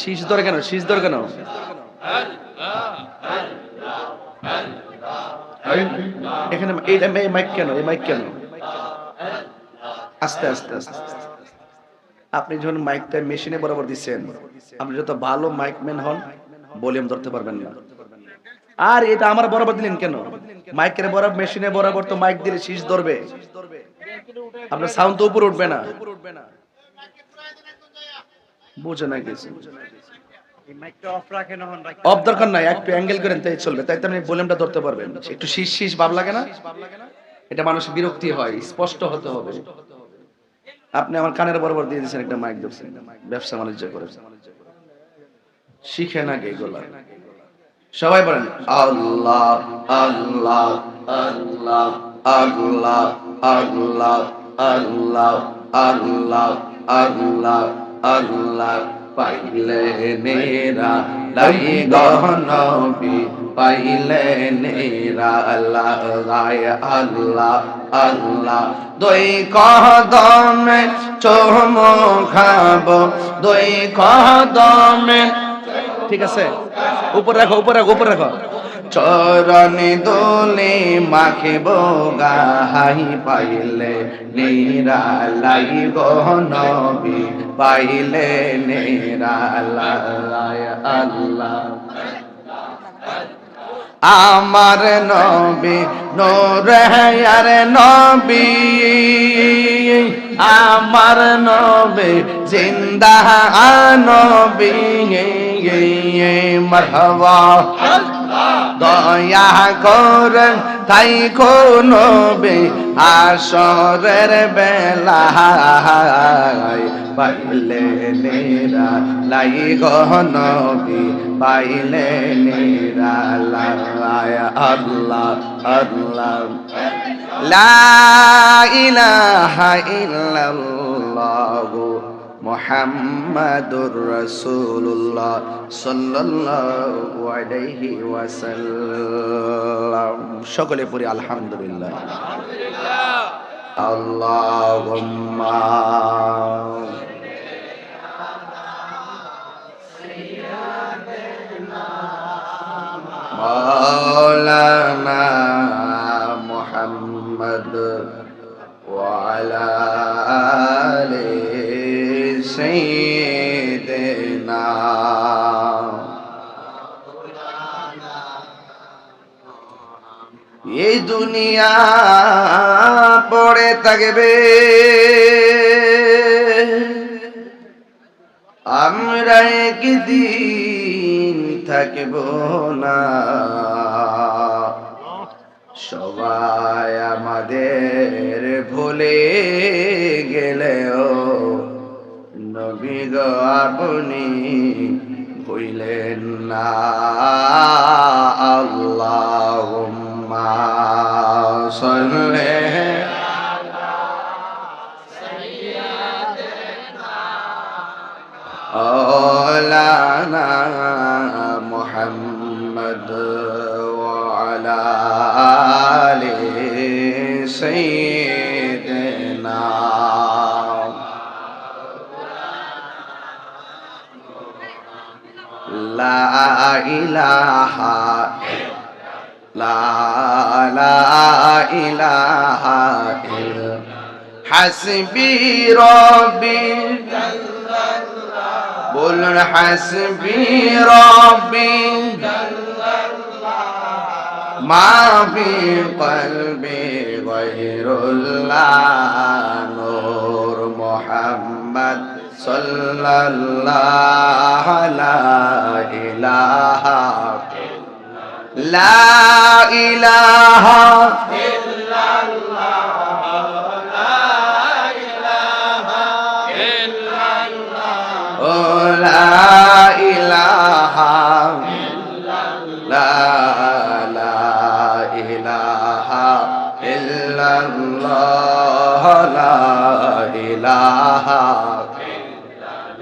শীষ ধরে কেন, শীষ ধরে কেন? এখানে এই মাইক কেন, এই মাইক কেন? আস্তে আস্তে আস্তে। আপনি যখন মাইকটা মেশিনে বরাবর দিচ্ছেন, আপনি যত ভালো মাইক মাইকম্যান হন ভলিউম ধরতে পারবেন না। আর এটা আমার বরাবর দিলেন কেন? মাইকের বরাবর মেশিনে বরাবর তো মাইক দিলে শীষ ধরবে। আপনার সাউন্ড তো উপরে উঠবে না। বুঝে না কিছু অফ দরকার নাই একটু অ্যাঙ্গেল করেন তাই চলবে। তাই তো আপনি ভলিউমটা ধরতে পারবেন। একটু শীষ শীষ ভাব লাগে না? এটা মানুষ বিরক্তি হয় স্পষ্ট হতে হবে। আপনি আমার কানের বরাবর দিয়ে দিয়েছেন একটা মাইক ধরছেন। ব্যবসা বাণিজ্য করে। শিখে না এগুলা। সবাই বলেন আল্লাহ আল্লাহ আল্লাহ আল্লাহ আল্লাহ আল্লাহ আল্লাহ আল্লাহ। আল্লাহ পাইলে নেরা লাই গহনবি পাইলে নেরা আল্লাহ গায় আল্লাহ আল্লাহ। দুই কদমে চোমো খাব, দুই কদমে ঠিক আছে। উপরে রাখো উপরে রাখো উপরে রাখো। চরণে দোলে মাখে গাহাই পাইলে নিরালাই গহনবি পাইলে নিরালাই আল্লাহ আমার নবী নোর আর নবী আমার নবী জিন্দা নবী মরহবা দয়া করেন তাই নবী আসরের বেলা পাইলে নেরা লাই গহনবী পাইলে নেরা লাই আল্লাহ আল্লাহ। লা ইলাহা ইল্লাল্লাহ মুহাম্মাদুর রাসূলুল্লাহ সাল্লাল্লাহু আলাইহি ওয়াসাল্লাম সকলে পড়ি আলহামদুলিল্লাহ আল্লাহুম্মা مولانا محمد وعلى آل سيدنا এই দুনিয়া পড়ে থাকবে আমরা একদিন থাকব না সবাই আমাদের ভুলে গেলেও নবী গো আপনি হইলেন না। আল্লাহ সলে ওলানা লা ইলাহা লা লা ইলাহা হাসবি রব্বি। বলুন, হাসবি রব্বি। মা ফি কলবি গায়রুল্লাহ নূর মুহাম্মদ। সাল্লাল্লাহ ইলাহা লা ইলাহা إلا الله لا إله